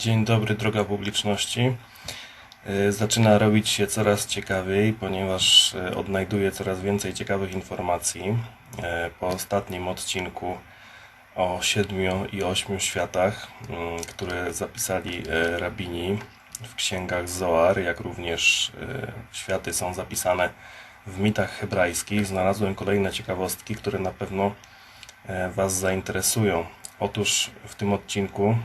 Dzień dobry, droga publiczności. Y, Zaczyna robić się coraz ciekawiej, ponieważ y, odnajduję coraz więcej ciekawych informacji. Y, Po ostatnim odcinku o siedmiu i ośmiu światach, mm, które zapisali rabini w księgach Zoar, jak również światy są zapisane w mitach hebrajskich, znalazłem kolejne ciekawostki, które na pewno e, Was zainteresują. Otóż w tym odcinku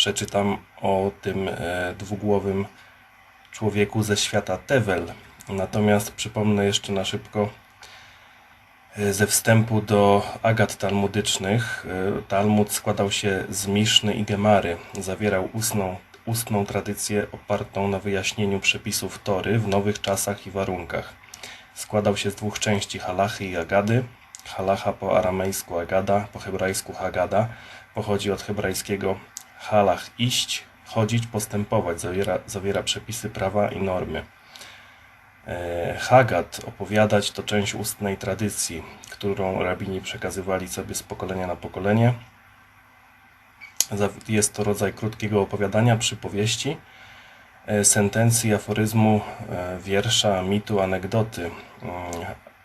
przeczytam o tym e, dwugłowym człowieku ze świata Tevel. Natomiast przypomnę jeszcze na szybko e, ze wstępu do agat talmudycznych. E, Talmud składał się z Miszny i Gemary. Zawierał ustną, ustną tradycję opartą na wyjaśnieniu przepisów Tory w nowych czasach i warunkach. Składał się z dwóch części halachy i agady. Halacha po aramejsku agada, po hebrajsku hagada. Pochodzi od hebrajskiego halach iść, chodzić, postępować. Zawiera, zawiera przepisy prawa i normy. E, Hagad, opowiadać, to część ustnej tradycji, którą rabini przekazywali sobie z pokolenia na pokolenie. Jest to rodzaj krótkiego opowiadania, przypowieści, e, sentencji, aforyzmu, e, wiersza, mitu, anegdoty. Mm,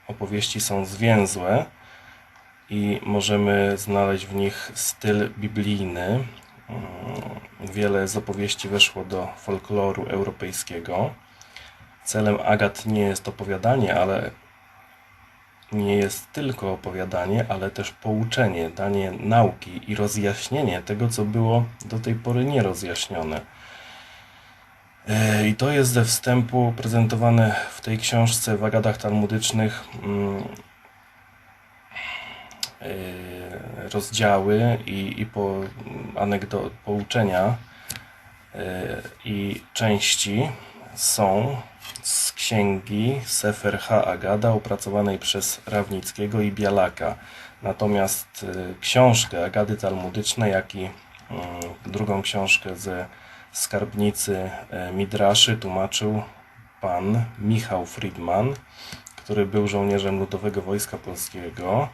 Opowieści są zwięzłe i możemy znaleźć w nich styl biblijny. Mm, Wiele z opowieści weszło do folkloru europejskiego. Celem Agat nie jest opowiadanie, ale nie jest tylko opowiadanie, ale też pouczenie, danie nauki i rozjaśnienie tego, co było do tej pory nierozjaśnione. E, I to jest ze wstępu prezentowane w tej książce w Agadach Talmudycznych mm, rozdziały i, i po, pouczenia e, i części są z księgi Sefer Ha-Agada opracowanej przez Rawnickiego i Bialaka. Natomiast e, książkę Agady Talmudyczne, jak i mm, drugą książkę ze skarbnicy e, Midraszy tłumaczył pan Michał Friedman, który był żołnierzem Ludowego Wojska Polskiego.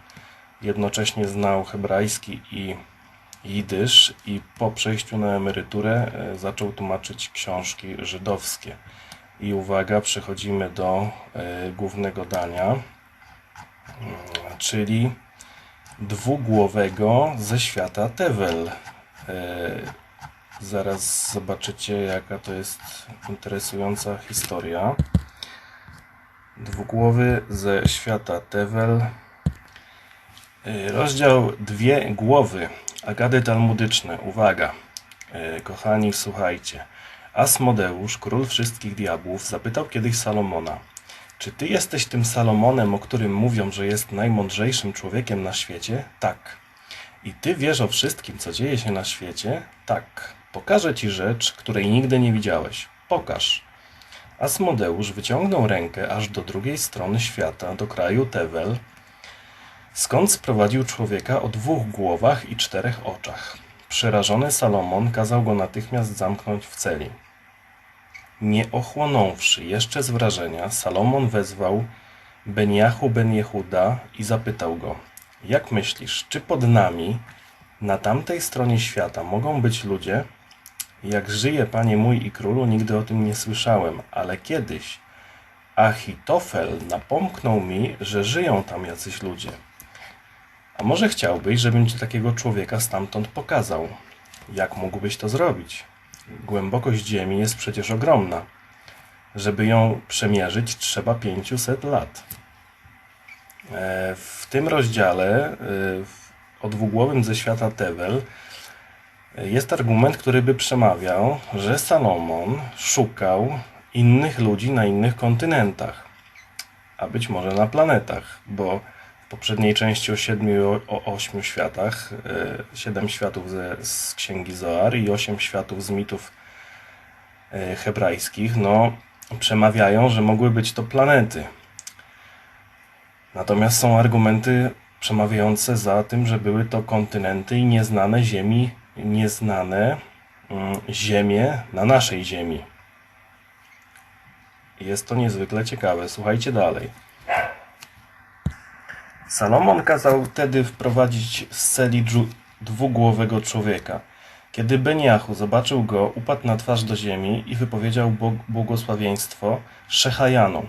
Jednocześnie znał hebrajski i jidysz i po przejściu na emeryturę e, zaczął tłumaczyć książki żydowskie. I uwaga, przechodzimy do e, głównego dania, mm, czyli dwugłowego ze świata Tevel. E, Zaraz zobaczycie, jaka to jest interesująca historia. Dwugłowy ze świata Tevel. Y, Rozdział Dwie głowy. Agady talmudyczne. Uwaga. Y, Kochani, słuchajcie. Asmodeusz, król wszystkich diabłów, zapytał kiedyś Salomona: Czy ty jesteś tym Salomonem, o którym mówią, że jest najmądrzejszym człowiekiem na świecie? Tak. I ty wiesz o wszystkim, co dzieje się na świecie? Tak. Pokażę ci rzecz, której nigdy nie widziałeś. Pokaż. Asmodeusz wyciągnął rękę aż do drugiej strony świata, do kraju Tevel, skąd sprowadził człowieka o dwóch głowach i czterech oczach. Przerażony Salomon kazał go natychmiast zamknąć w celi. Nie ochłonąwszy jeszcze z wrażenia, Salomon wezwał Beniachu ben Jehuda i zapytał go: Jak myślisz, czy pod nami, na tamtej stronie świata, mogą być ludzie? Jak żyje panie mój i królu, nigdy o tym nie słyszałem, ale kiedyś Achitofel napomknął mi, że żyją tam jacyś ludzie. A może chciałbyś, żebym ci takiego człowieka stamtąd pokazał? Jak mógłbyś to zrobić? Głębokość ziemi jest przecież ogromna. Żeby ją przemierzyć, trzeba 500 lat. E, W tym rozdziale e, o dwugłowym ze świata Tevel e, jest argument, który by przemawiał, że Salomon szukał innych ludzi na innych kontynentach, a być może na planetach, bo poprzedniej części o siedmiu o ośmiu światach, e, siedem światów ze, z księgi Zoar i osiem światów z mitów e, hebrajskich, no przemawiają, że mogły być to planety. Natomiast są argumenty przemawiające za tym, że były to kontynenty i nieznane ziemi, nieznane mm, ziemie na naszej ziemi. Jest to niezwykle ciekawe. Słuchajcie dalej. Salomon kazał wtedy wprowadzić z celi dwugłowego człowieka. Kiedy Beniachu zobaczył go, upadł na twarz do ziemi i wypowiedział błogosławieństwo Szechajanu.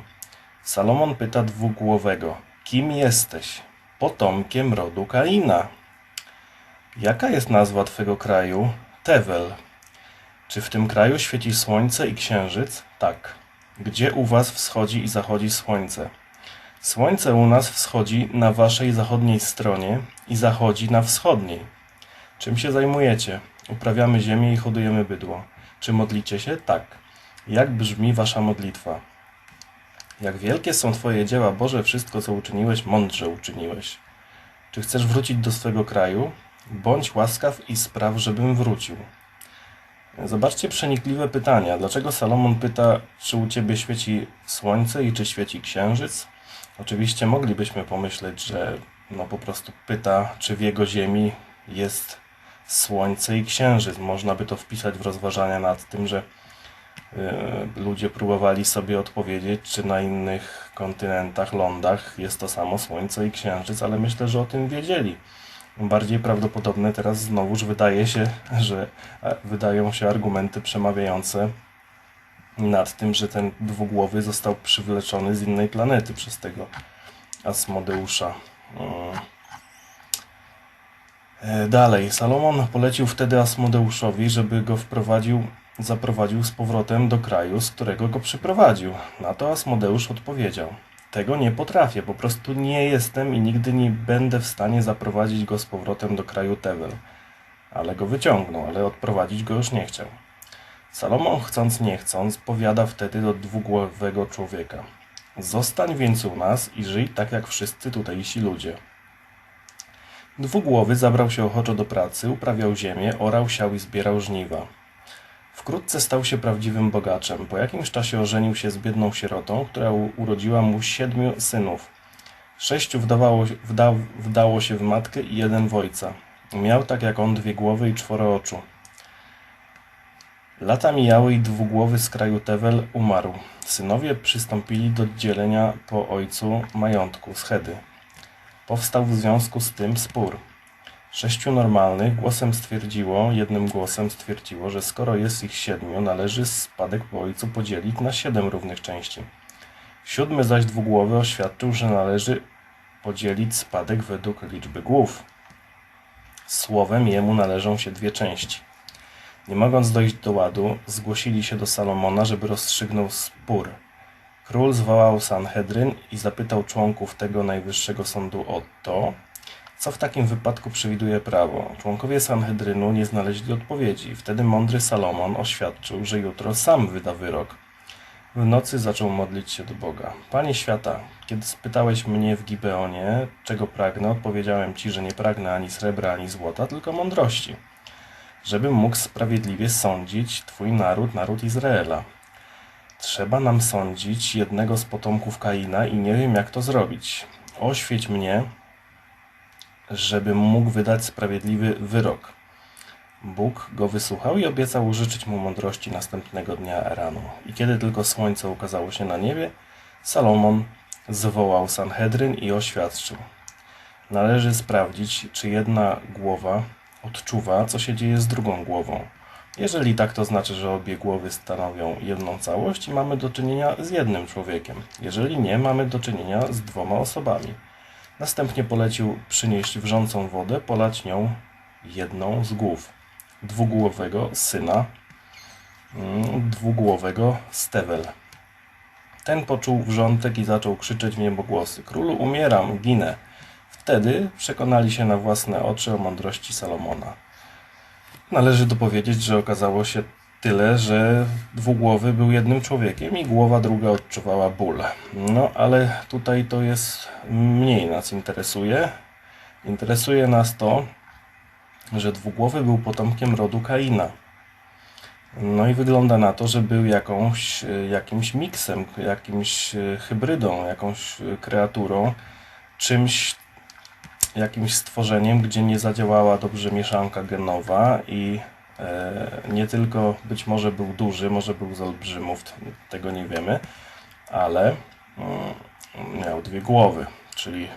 Salomon pyta dwugłowego, kim jesteś? Potomkiem rodu Kaina. Jaka jest nazwa twego kraju? Tewel. Czy w tym kraju świeci słońce i księżyc? Tak. Gdzie u was wschodzi i zachodzi słońce? Słońce u nas wschodzi na waszej zachodniej stronie i zachodzi na wschodniej. Czym się zajmujecie? Uprawiamy ziemię i hodujemy bydło. Czy modlicie się? Tak. Jak brzmi wasza modlitwa? Jak wielkie są twoje dzieła, Boże, wszystko co uczyniłeś, mądrze uczyniłeś. Czy chcesz wrócić do swego kraju? Bądź łaskaw i spraw, żebym wrócił. Zobaczcie przenikliwe pytania. Dlaczego Salomon pyta, czy u ciebie świeci słońce i czy świeci księżyc? Oczywiście moglibyśmy pomyśleć, że no po prostu pyta, czy w jego ziemi jest słońce i księżyc. Można by to wpisać w rozważania nad tym, że y, ludzie próbowali sobie odpowiedzieć, czy na innych kontynentach, lądach jest to samo słońce i księżyc, ale myślę, że o tym wiedzieli. Bardziej prawdopodobne teraz znowuż wydaje się, że wydają się argumenty przemawiające nad tym, że ten dwugłowy został przywleczony z innej planety przez tego Asmodeusza. Mm. E, Dalej, Salomon polecił wtedy Asmodeuszowi, żeby go wprowadził, zaprowadził z powrotem do kraju, z którego go przyprowadził. Na to Asmodeusz odpowiedział: Tego nie potrafię, po prostu nie jestem i nigdy nie będę w stanie zaprowadzić go z powrotem do kraju Tewel. Ale go wyciągnął, ale odprowadzić go już nie chciał. Salomon, chcąc nie chcąc, powiada wtedy do dwugłowego człowieka: Zostań więc u nas i żyj tak jak wszyscy tutejsi ludzie. Dwugłowy zabrał się ochoczo do pracy, uprawiał ziemię, orał, siał i zbierał żniwa. Wkrótce stał się prawdziwym bogaczem. Po jakimś czasie ożenił się z biedną sierotą, która urodziła mu siedmiu synów. Sześciu wdawało, wda, wdało się w matkę i jeden w ojca. Miał tak jak on dwie głowy i czworo oczu. Lata mijały i dwugłowy z kraju Tewel umarł. Synowie przystąpili do dzielenia po ojcu majątku z Hedy. Powstał w związku z tym spór. Sześciu normalnych głosem stwierdziło, jednym głosem stwierdziło, że skoro jest ich siedmiu, należy spadek po ojcu podzielić na siedem równych części. Siódmy zaś dwugłowy oświadczył, że należy podzielić spadek według liczby głów. Słowem jemu należą się dwie części. Nie mogąc dojść do ładu, zgłosili się do Salomona, żeby rozstrzygnął spór. Król zwołał Sanhedryn i zapytał członków tego najwyższego sądu o to, co w takim wypadku przewiduje prawo. Członkowie Sanhedrynu nie znaleźli odpowiedzi. Wtedy mądry Salomon oświadczył, że jutro sam wyda wyrok. W nocy zaczął modlić się do Boga. Panie świata, kiedy spytałeś mnie w Gibeonie, czego pragnę, odpowiedziałem ci, że nie pragnę ani srebra, ani złota, tylko mądrości, żebym mógł sprawiedliwie sądzić Twój naród, naród Izraela. Trzeba nam sądzić jednego z potomków Kaina i nie wiem, jak to zrobić. Oświeć mnie, żebym mógł wydać sprawiedliwy wyrok. Bóg go wysłuchał i obiecał użyczyć mu mądrości następnego dnia rano. I kiedy tylko słońce ukazało się na niebie, Salomon zwołał Sanhedryn i oświadczył. Należy sprawdzić, czy jedna głowa odczuwa, co się dzieje z drugą głową. Jeżeli tak, to znaczy, że obie głowy stanowią jedną całość i mamy do czynienia z jednym człowiekiem. Jeżeli nie, mamy do czynienia z dwoma osobami. Następnie polecił przynieść wrzącą wodę, polać nią jedną z głów dwugłowego syna mm, dwugłowego Stewel. Ten poczuł wrzątek i zaczął krzyczeć w niebogłosy. Królu, umieram, ginę. Wtedy przekonali się na własne oczy o mądrości Salomona. Należy dopowiedzieć, że okazało się tyle, że dwugłowy był jednym człowiekiem i głowa druga odczuwała ból. No ale tutaj to jest mniej nas interesuje. Interesuje nas to, że dwugłowy był potomkiem rodu Kaina. No i wygląda na to, że był jakąś, jakimś miksem, jakimś hybrydą, jakąś kreaturą, czymś, jakimś stworzeniem, gdzie nie zadziałała dobrze mieszanka genowa i e, nie tylko być może był duży, może był z olbrzymów, tego nie wiemy, ale mm, miał dwie głowy, czyli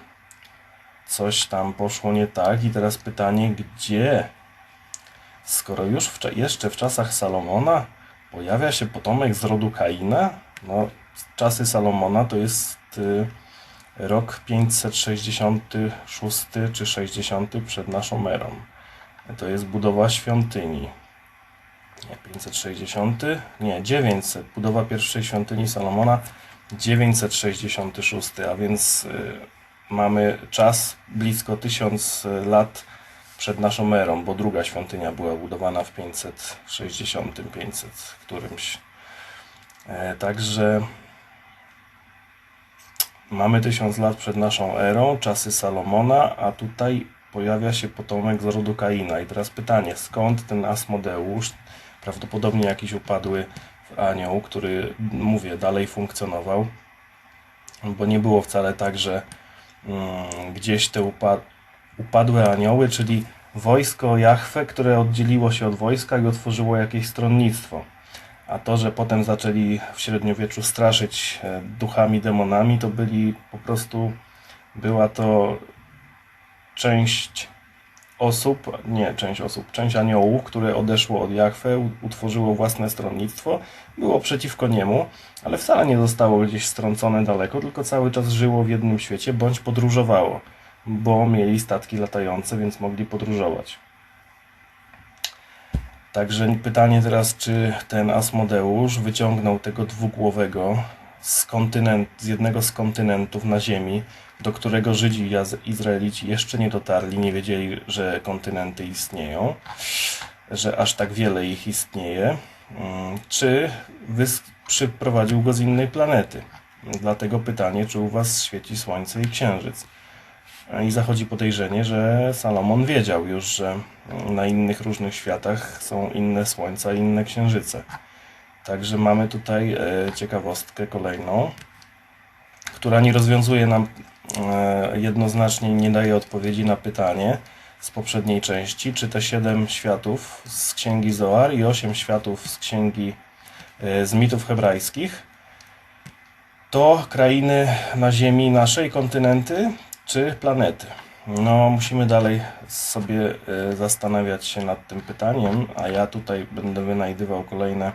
coś tam poszło nie tak i teraz pytanie, gdzie? Skoro już w, jeszcze w czasach Salomona pojawia się potomek z rodu Kaina, no czasy Salomona to jest y, rok 566 czy 60 przed naszą erą. To jest budowa świątyni. Nie, 560, nie, 900. Budowa pierwszej świątyni Salomona 966, a więc y, mamy czas blisko 1000 lat przed naszą erą, bo druga świątynia była budowana w 560, 500 którymś. E, także mamy 1000 lat przed naszą erą, czasy Salomona, a tutaj pojawia się potomek z rodu Kaina. I teraz pytanie, skąd ten Asmodeusz, prawdopodobnie jakiś upadły anioł, który, mówię, dalej funkcjonował, bo nie było wcale tak, że mm, gdzieś te upa upadłe anioły, czyli wojsko Jahwe, które oddzieliło się od wojska i otworzyło jakieś stronnictwo. A to, że potem zaczęli w średniowieczu straszyć e, duchami, demonami, to byli po prostu, była to część osób, nie część osób, część aniołów, które odeszło od Jahwe, u- utworzyło własne stronnictwo, było przeciwko niemu, ale wcale nie zostało gdzieś strącone daleko, tylko cały czas żyło w jednym świecie, bądź podróżowało, bo mieli statki latające, więc mogli podróżować. Także pytanie teraz, czy ten Asmodeusz wyciągnął tego dwugłowego z, kontynent, z jednego z kontynentów na Ziemi, do którego Żydzi i Izraelici jeszcze nie dotarli, nie wiedzieli, że kontynenty istnieją, że aż tak wiele ich istnieje, Mm, czy przyprowadził go z innej planety. Dlatego pytanie, czy u Was świeci Słońce i Księżyc. I zachodzi podejrzenie, że Salomon wiedział już, że na innych różnych światach są inne słońca inne księżyce. Także mamy tutaj e, ciekawostkę kolejną, która nie rozwiązuje nam e, jednoznacznie, nie daje odpowiedzi na pytanie z poprzedniej części, czy te siedem światów z księgi Zoar i osiem światów z księgi e, z mitów hebrajskich to krainy na Ziemi naszej, kontynenty czy planety? No, musimy dalej sobie e, zastanawiać się nad tym pytaniem, a ja tutaj będę wynajdywał kolejne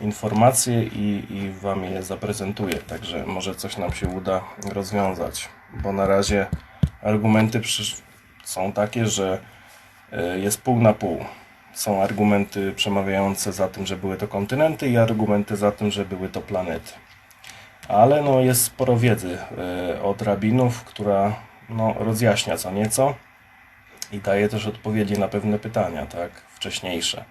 informacje i, i Wam je zaprezentuję, także może coś nam się uda rozwiązać, bo na razie argumenty są takie, że e, jest pół na pół. Są argumenty przemawiające za tym, że były to kontynenty i argumenty za tym, że były to planety. Ale no, jest sporo wiedzy e, od rabinów, która no, rozjaśnia co nieco i daje też odpowiedzi na pewne pytania, tak, wcześniejsze.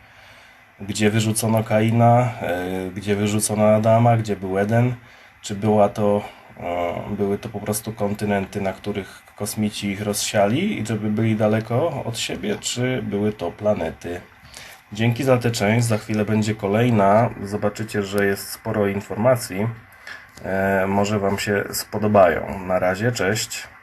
Gdzie wyrzucono Kaina, e, gdzie wyrzucono Adama, gdzie był Eden, czy była to, e, były to po prostu kontynenty, na których kosmici ich rozsiali i żeby byli daleko od siebie, czy były to planety. Dzięki za tę część, za chwilę będzie kolejna. Zobaczycie, że jest sporo informacji. E, może Wam się spodobają. Na razie, cześć.